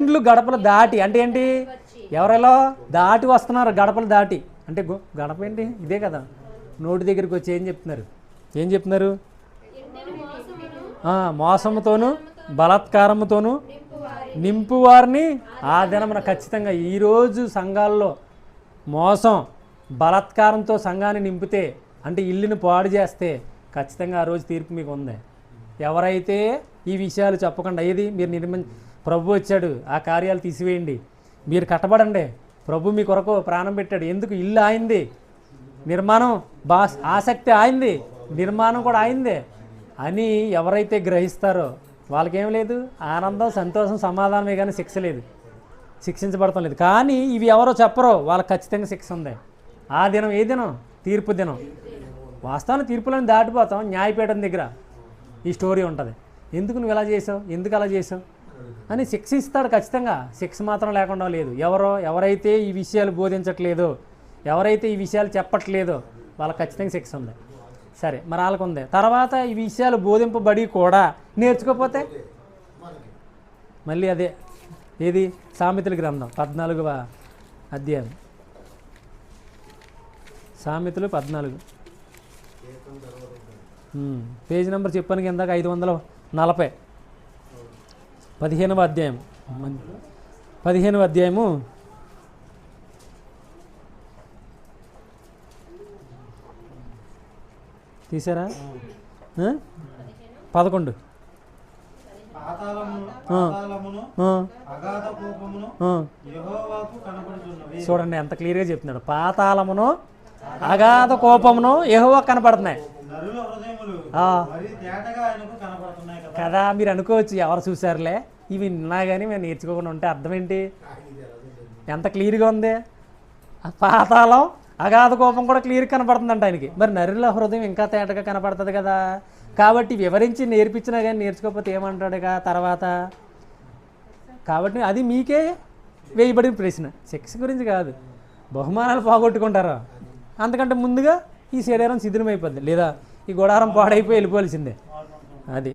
ఇండ్లు గడపలు దాటి అంటే ఏంటి? ఎవరెలా? దాటి వస్తున్నారు గడపలు దాటి. అంటే గడప ఏంటి? ఇదే కదా. నోటి దగ్గరికి వచ్చి ఏం చెప్తున్నారు? ఏం చెప్తున్నారు? మోసముతోనూ బలాత్కారముతోనూ బలాత్కారముతోను నింపు ఆ దినమున ఖచ్చితంగా ఈరోజు సంఘాల్లో మోసం బలాత్కారంతో సంఘాన్ని నింపితే అంటే ఇల్లుని పాడు చేస్తే ఖచ్చితంగా ఆ రోజు తీర్పు మీకు ఉంది ఎవరైతే ఈ విషయాలు చెప్పకుండా ఏది మీరు నిర్మి ప్రభు వచ్చాడు ఆ కార్యాలు తీసివేయండి. మీరు కట్టబడండి. ప్రభు మీ కొరకు ప్రాణం పెట్టాడు. ఎందుకు? ఇల్లు ఆయింది. నిర్మాణం బా ఆసక్తి ఆయింది. నిర్మాణం కూడా ఆయిందే అని ఎవరైతే గ్రహిస్తారో వాళ్ళకేం లేదు. ఆనందం సంతోషం సమాధానమే కానీ శిక్ష లేదు. శిక్షించబడటం లేదు. కానీ ఇవి ఎవరో చెప్పరో వాళ్ళకి ఖచ్చితంగా శిక్ష ఉంది. ఆ దినం ఏ దినం? తీర్పు దినం. వాస్తవాన్ని తీర్పులను దాటిపోతాం న్యాయపీఠం దగ్గర. ఈ స్టోరీ ఉంటుంది. ఎందుకు నువ్వు ఇలా చేసావు? ఎందుకు అలా చేసావు? అని శిక్ష ఇస్తాడు ఖచ్చితంగా. శిక్ష మాత్రం లేకుండా లేదు. ఎవరో ఎవరైతే ఈ విషయాలు బోధించట్లేదో ఎవరైతే ఈ విషయాలు చెప్పట్లేదో వాళ్ళకి ఖచ్చితంగా శిక్ష ఉంది. సరే మరి వాళ్ళకు ఉంది. తర్వాత ఈ విషయాలు బోధింపబడి కూడా నేర్చుకోకపోతే? మళ్ళీ అదే ఏది? సామెతల గ్రంథం పద్నాలుగవ అధ్యాయం. సామెతలు పద్నాలుగు. పేజీ నెంబర్ చెప్పాను కిందాక ఐదు వందల నలభై. పదిహేనవ అధ్యాయం. పదిహేనవ అధ్యాయము. తీసారా? పదకొండు. చూడండి ఎంత క్లియర్గా చెప్తున్నాడు. పాతాళమును అగాధ కోపమును ఎహోవా కనపడుతున్నాయి. కదా. మీరు అనుకోవచ్చు ఎవరు చూసారులే ఇవి విన్నా కానీ మేము నేర్చుకోకుండా ఉంటే అర్థం ఏంటి ఎంత క్లియర్గా ఉంది? పాతాళం అగాధ కోపం కూడా క్లియర్ కనపడుతుందంట ఆయనకి. మరి నరుల హృదయం ఇంకా తేటగా కనపడుతుంది కదా. కాబట్టి వివరించి నేర్పించినా కానీ నేర్చుకోకపోతే ఏమంటాడుగా తర్వాత? కాబట్టి అది మీకే వేయబడిన ప్రశ్న. శిక్ష గురించి కాదు. బహుమానాలు పోగొట్టుకుంటారు. అంతకంటే ముందుగా ఈ శరీరం శిథిలమైపోద్ది లేదా ఈ గుడారం పాడైపోయి వెళ్ళిపోవాల్సిందే. అది.